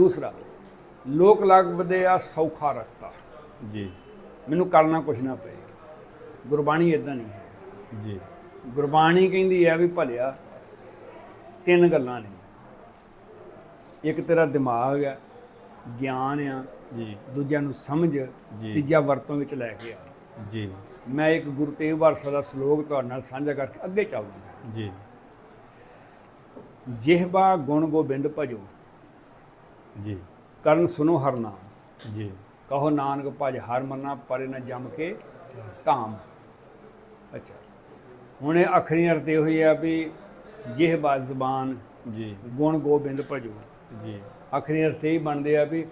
ਦੂਸਰਾ ਲੋਕ ਲੱਗਦੇ ਆ ਸੌਖਾ ਰਸਤਾ। ਜੀ। ਮੈਨੂੰ ਕਰਨਾ ਕੁਛ ਨਾ ਪਏ। ਗੁਰਬਾਣੀ ਇਦਾਂ ਨਹੀਂ ਹੈ। ਜੀ। ਗੁਰਬਾਣੀ ਕਹਿੰਦੀ ਹੈ ਵੀ ਭਲਿਆ ਤਿੰਨ ਗੱਲਾਂ ਨੇ। ਇੱਕ ਤੇਰਾ ਦਿਮਾਗ ਹੈ ਗਿਆਨ ਆ ਜੀ। ਦੂਜਿਆਂ ਨੂੰ ਸਮਝ। ਤੀਜਾ ਵਰਤੋਂ ਵਿੱਚ ਲੈ ਕੇ ਆ। ਜੀ। ਮੈਂ ਇੱਕ ਗੁਰੂ ਤੇਗ ਬਹਾਦਰ ਦਾ ਸ਼ਲੋਕ ਤੁਹਾਡੇ ਨਾਲ ਸਾਂਝਾ ਕਰਕੇ ਅੱਗੇ ਚੱਲਦਾ ਜੀ। ਜਿਹਬਾ ਗੁਣ ਗੋਬਿੰਦ ਭਜੋ। ਜੀ। ਕਰਨ ਸੁਨੋ ਹਰ ਨਾਮ। ਜੀ। ਕਹੋ ਨਾਨਕ ਭਜ ਹਰ ਮਰਨਾ ਪਰੇ ਨ ਜਮ ਕੇ ਧਾਮ। ਅੱਛਾ। ਹੁਣ ਇਹ ਅੱਖਰੀ ਇਹ ਹੋਈ ਆ ਵੀ ਜਿਹਬਾ ਜ਼ਬਾਨ ਜੀ। ਗੁਣ ਗੋਬਿੰਦ ਭਜੋ। ਜੀ। ਆਖਰੀ ਅਰਥ ਇਹ ਬਣਦੇ ਆ ਵੀ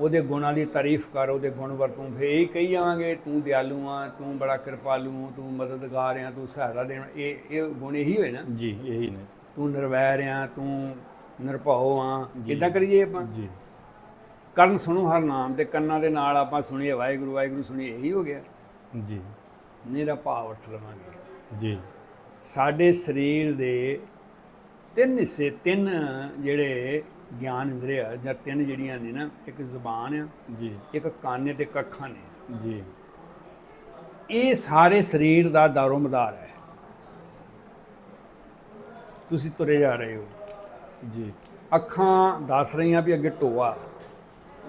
ਉਹਦੇ ਗੁਣਾਂ ਦੀ ਤਾਰੀਫ ਕਰ ਉਹਦੇ ਗੁਣ ਵਰਤੋਂ। ਫੇ ਇਹ ਕਹੀ ਜਾਵਾਂਗੇ ਤੂੰ ਦਿਆਲੂ ਆ ਤੂੰ ਬੜਾ ਕਿਰਪਾਲੂ ਆ ਤੂੰ ਮਦਦਗਾਰ ਆ ਤੂੰ ਸਹਾਇਤਾ ਦੇਣ ਇਹ ਇਹ ਗੁਣ ਇਹੀ ਹੋਏ ਨਾ। ਜੀ ਇਹੀ ਨੇ। ਤੂੰ ਨਿਰਵੈਰ ਆ ਤੂੰ ਨਿਰਭਉ ਆ ਇਦਾਂ ਕਰੀਏ ਆਪਾਂ। ਜੀ। ਕਰਨ ਸੁਣੋ ਹਰ ਨਾਮ ਤੇ ਕੰਨਾਂ ਦੇ ਨਾਲ ਆਪਾਂ ਸੁਣੀਏ ਵਾਹਿਗੁਰੂ ਵਾਹਿਗੁਰੂ ਸੁਣੀਏ ਇਹੀ ਹੋ ਗਿਆ। ਜੀ। ਮੇਰਾ ਭਾਵ ਅਰਥ ਲਵਾਂਗੇ। ਜੀ। ਸਾਡੇ ਸਰੀਰ ਦੇ ਤਿੰਨ ਹਿੱਸੇ ਤਿੰਨ ਜਿਹੜੇ ਗਿਆਨ ਇੰਦਰੀਆ ਜਾਂ ਤਿੰਨ ਜਿਹੜੀਆਂ ਨੇ ਨਾ ਇੱਕ ਜ਼ੁਬਾਨ ਆ ਜੀ। ਇੱਕ ਕੰਨ ਤੇ ਇੱਕ ਅੱਖਾਂ ਨੇ। ਜੀ। ਇਹ ਸਾਰੇ ਸਰੀਰ ਦਾ ਦਾਰੋ ਮਦਾਰ ਹੈ। ਤੁਸੀਂ ਤੁਰੇ ਜਾ ਰਹੇ ਹੋ। ਜੀ। ਅੱਖਾਂ ਦੱਸ ਰਹੀਆਂ ਵੀ ਅੱਗੇ ਟੋਆ।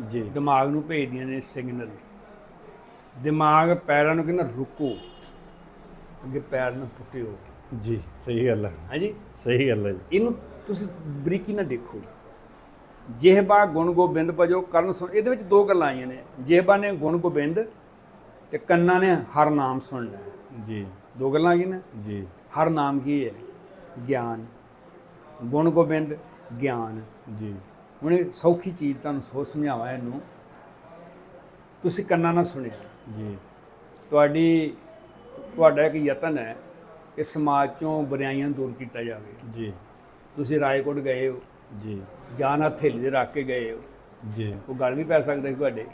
ਜੀ। ਦਿਮਾਗ ਨੂੰ ਭੇਜਦੀਆਂ ਨੇ ਸਿਗਨਲ ਦਿਮਾਗ ਪੈਰਾਂ ਨੂੰ ਕਹਿੰਦਾ ਰੁਕੋ। ਅੱਗੇ ਪੈਰ ਨੂੰ ਟੁੱਟਿਓ। ਜੀ ਸਹੀ ਗੱਲ ਹੈ। ਹਾਂਜੀ। ਸਹੀ ਗੱਲ ਹੈ ਜੀ। ਇਹਨੂੰ ਤੁਸੀਂ ਬਰੀਕੀ ਨਾਲ ਦੇਖੋ। ਜਿਹਬਾ ਗੁਣ ਗੋਬਿੰਦ ਭਜੋ ਕਰਨ ਸੁਣ ਇਹਦੇ ਵਿੱਚ ਦੋ ਗੱਲਾਂ ਆਈਆਂ ਨੇ। ਜਿਹਬਾ ਨੇ ਗੁਣ ਗੋਬਿੰਦ ਤੇ ਕੰਨਾਂ ਨੇ ਹਰ ਨਾਮ ਸੁਣਨਾ। ਜੀ। ਦੋ ਗੱਲਾਂ ਆਈਆਂ ਨੇ। ਜੀ। ਹਰ ਨਾਮ ਕੀ ਹੈ? ਗਿਆਨ। ਗੁਣ ਗੋਬਿੰਦ ਗਿਆਨ। ਜੀ। ਹੁਣ ਇਹ ਸੌਖੀ ਚੀਜ਼ ਤੁਹਾਨੂੰ ਸੋਚ ਸਮਝਾਵਾਂ ਇਹਨੂੰ। ਤੁਸੀਂ ਕੰਨਾਂ ਨਾਲ ਸੁਣਿਆ। ਜੀ। ਤੁਹਾਡੀ ਤੁਹਾਡਾ ਇੱਕ ਯਤਨ ਹੈ ਕਿ ਸਮਾਜ ਚੋਂ ਬੁਰਾਈਆਂ ਦੂਰ ਕੀਤਾ ਜਾਵੇ। ਜੀ। ਤੁਸੀਂ ਰਾਏਕੋਟ ਗਏ ਹੋ। ਜੀ। ਜਾਂ ਨਾ ਥੇਲੀ ਦੇ ਰੱਖ ਕੇ ਗਏ ਹੋ। ਜੀ। ਉਹ ਗੱਲ ਵੀ ਪੈ ਸਕਦਾ ਸੀ ਤੁਹਾਡੇ?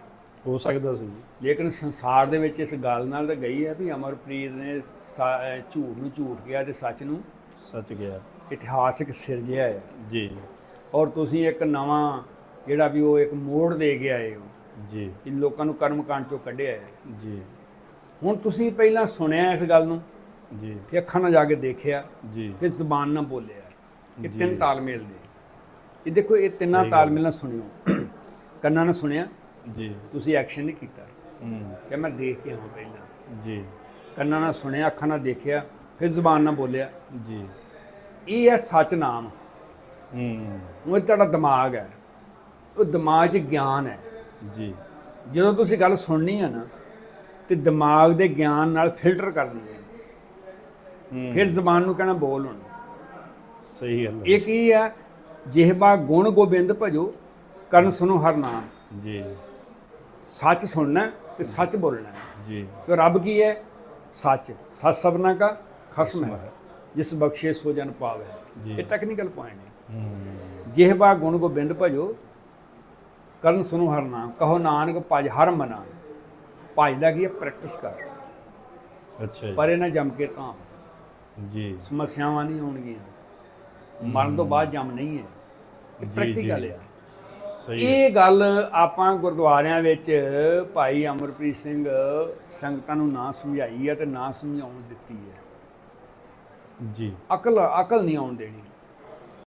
ਹੋ ਸਕਦਾ ਸੀ। ਲੇਕਿਨ ਸੰਸਾਰ ਦੇ ਵਿੱਚ ਇਸ ਗੱਲ ਨਾਲ ਤਾਂ ਗਈ ਹੈ ਵੀ ਅਮਰਪ੍ਰੀਤ ਨੇ ਸਾ- ਝੂਠ ਨੂੰ ਝੂਠ ਕਿਹਾ ਤੇ ਸੱਚ ਨੂੰ ਸੱਚ ਗਿਆ ਇਤਿਹਾਸਿਕ ਸਿਰਜਿਆ ਹੈ। ਜੀ। ਔਰ ਤੁਸੀਂ ਇੱਕ ਨਵਾਂ ਜਿਹੜਾ ਵੀ ਉਹ ਇੱਕ ਮੋੜ ਦੇ ਕੇ ਆਏ ਹੋ। ਜੀ। ਇਹ ਲੋਕਾਂ ਨੂੰ ਕਰਮਕਾਂਡ ਚੋਂ ਕੱਢਿਆ ਹੈ। ਜੀ। ਹੁਣ ਤੁਸੀਂ ਪਹਿਲਾਂ ਸੁਣਿਆ ਇਸ ਗੱਲ ਨੂੰ? ਜੀ। ਫਿਰ ਅੱਖਾਂ ਨਾਲ ਜਾ ਕੇ ਦੇਖਿਆ? ਜੀ। ਫਿਰ ਜ਼ਬਾਨ ਨਾਲ ਬੋਲਿਆ। ਇਹ ਤਿੰਨ ਤਾਲਮੇਲ ਨੇ ਇਹ ਦੇਖੋ ਇਹ ਤਿੰਨਾਂ ਤਾਲਮੇਲ ਨਾਲ ਸੁਣਿਓ। ਕੰਨਾਂ ਨਾਲ ਸੁਣਿਆ? ਜੀ। ਤੁਸੀਂ ਐਕਸ਼ਨ ਨਹੀਂ ਕੀਤਾ। ਹੂੰ। ਕਿ ਮੈਂ ਦੇਖ ਕੇ ਆਵਾਂ ਪਹਿਲਾਂ। ਜੀ। ਕੰਨਾਂ ਨਾਲ ਸੁਣਿਆ ਅੱਖਾਂ ਨਾਲ ਦੇਖਿਆ ਫਿਰ ਜ਼ਬਾਨ ਨਾਲ ਬੋਲਿਆ। ਜੀ। ਇਹ ਹੈ ਸੱਚ ਨਾਮ ਹੂੰ। ਉਹ ਤੁਹਾਡਾ ਦਿਮਾਗ ਹੈ। ਉਹ ਦਿਮਾਗ 'ਚ ਗਿਆਨ ਹੈ। ਜੀ। ਜਦੋਂ ਤੁਸੀਂ ਗੱਲ ਸੁਣਨੀ ਹੈ ਨਾ ਤੇ ਦਿਮਾਗ ਦੇ ਗਿਆਨ ਨਾਲ ਫਿਲਟਰ ਕਰਨੀ ਹੈ। ਹੂੰ। ਫਿਰ ਜ਼ਬਾਨ ਨੂੰ ਕਹਿਣਾ ਬੋਲ ਹੁਣ। ਸਹੀ ਗੱਲ ਹੈ। ਇਹ ਕੀ ਹੈ? ਜਿਹਬਾ ਗੁਣ ਗੋਬਿੰਦ ਭਜੋ ਕਰਨ ਸੁਨੋ ਹਰ ਨਾਮ। ਜੀ। ਸੱਚ ਸੁਣਨਾ ਤੇ ਸੱਚ ਬੋਲਣਾ ਜੀ। ਕਿ ਰੱਬ ਕੀ ਹੈ? ਸੱਚ। ਸੱਚ ਸਭਨਾ ਕਾ ਖਸਮ ਹੈ। ਜਿਸ ਬਖਸ਼ੇ ਸੋ ਜਨ ਪਾਵੇ। ਇਹ ਟੈਕਨੀਕਲ ਪੁਆਇੰਟ ਹੈ। ਜਿਹਬਾ ਗੁਣ ਗੋਬਿੰਦ ਭਜੋ ਕਰਨ ਸੁਨੋ ਹਰ ਨਾਮ ਕਹੋ ਨਾਨਕ ਭਜ ਹਰ ਮਨਾ। ਭਜ ਦਾ ਕੀ ਪ੍ਰੈਕਟਿਸ ਕਰ। ਅੱਛਾ ਪਰੇ ਨਾ ਜੰਮ ਕੇ ਤਾਂ ਜੀ। ਸਮੱਸਿਆਵਾਂ ਨਹੀਂ ਆਉਣਗੀਆਂ। ਮਰਨ ਤੋਂ ਬਾਅਦ ਜੰਮ ਨਹੀਂ ਹੈ। ਇਹ ਪ੍ਰੈਕਟੀਕਲ। ਹੈ। ਇਹ ਗੱਲ ਆਪਾਂ ਗੁਰਦੁਆਰਿਆਂ ਵਿੱਚ ਭਾਈ ਅਮਰਪ੍ਰੀਤ ਸਿੰਘ ਸੰਗਤਾਂ ਨੂੰ ਨਾ ਸਮਝਾਈ ਹੈ ਤੇ ਨਾ ਸਮਝਾਉਣ ਦਿੱਤੀ ਹੈ। ਜੀ। ਅਕਲ ਅਕਲ ਨਹੀਂ ਆਉਣ ਦੇਣੀ।